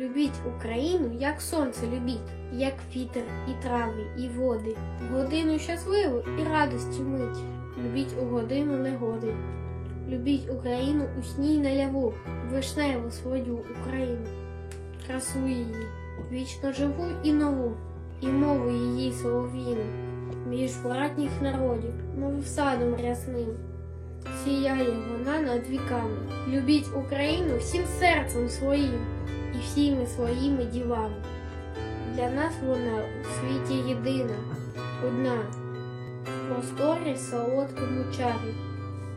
Любіть Україну, як сонце любіть, як вітер і трави, і води. Годину щасливу і радості мить. Любіть у годину негоди. Любіть Україну у сні й наяву, вишневу свою Україну, красу її, вічно живу і нову, і мову її солов'їну, між братніх народів, мов садом рясним. Сіяє вона над віками. Любіть Україну всім серцем своїм всіми своїми ділами. Для нас вона у світі єдина, одна, в просторі солодкому чарі.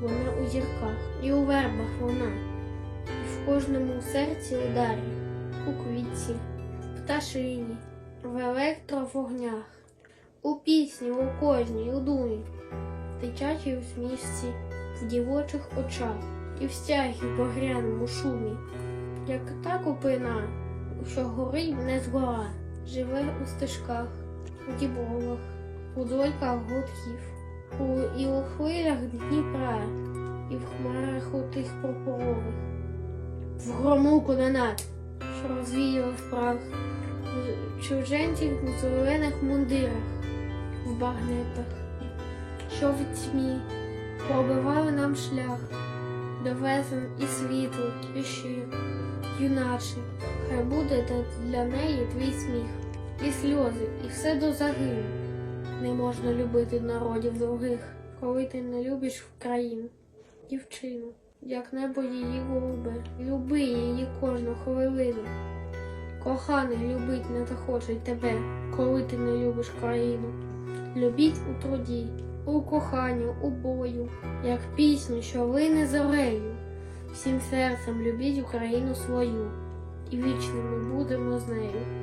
Вона у зірках і у вербах вона, і в кожному серці ударі, у квітці, в пташині, в електровогнях, у пісні, у кожній, у думі, в дитячій усмішці, в дівочих очах і в стягі в багряному шумі, як та купина, що горить не згора, живе у стежках, у дібровах, у дольках гудків, у, і у хвилях Дніпра, і в хмарах у тих пурпурових, в грому кононат, що розвіяв прах, в чуженців у зелених мундирах, в багнетах, що в тьмі пробивали нам шлях до весен і світло, і щир, юначе, хай буде для неї твій сміх, і сльози, і все до загину. Не можна любити народів других, коли ти не любиш країну, дівчину, як небо її голубе, люби її кожну хвилину. Коханий любить не захоче тебе, коли ти не любиш країну. Любіть у труді, у коханні, у бою, як пісню, що лине зорею. Всім серцем любіть Україну свою, і вічними будемо з нею.